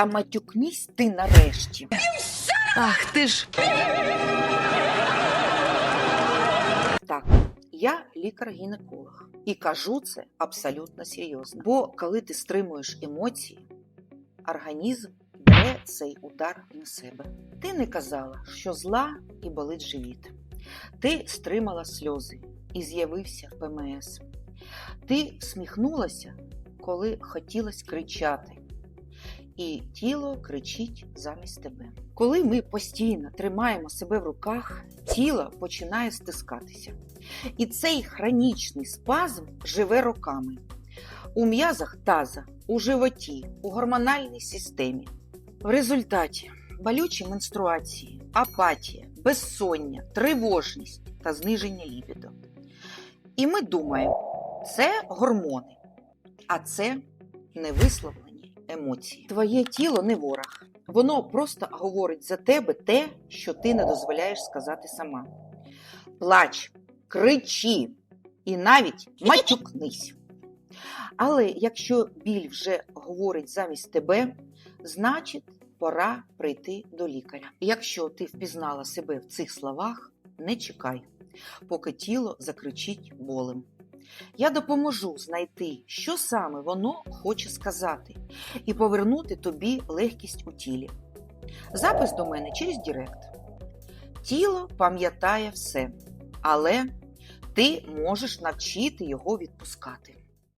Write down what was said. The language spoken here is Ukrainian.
Та матюкнись ти нарешті. Ах ти ж. Так, я лікар-гінеколог і кажу це абсолютно серйозно. Бо коли ти стримуєш емоції, організм бере цей удар на себе. Ти не казала, що зла і болить живіт. Ти стримала сльози і з'явився ПМС. Ти всміхнулася, коли хотілося кричати. І тіло кричить замість тебе. Коли ми постійно тримаємо себе в руках, тіло починає стискатися. І цей хронічний спазм живе роками у м'язах таза, у животі, у гормональній системі. В результаті болючі менструації, апатія, безсоння, тривожність та зниження лібідо. І ми думаємо, це гормони, а це невисловлені емоції. Твоє тіло не ворог. Воно просто говорить за тебе те, що ти не дозволяєш сказати сама. Плач, кричи і навіть матюкнись. Але якщо біль вже говорить замість тебе, значить пора прийти до лікаря. Якщо ти впізнала себе в цих словах, не чекай, поки тіло закричить болем. Я допоможу знайти, що саме воно хоче сказати, і повернути тобі легкість у тілі. Запис до мене через Директ. Тіло пам'ятає все, але ти можеш навчити його відпускати.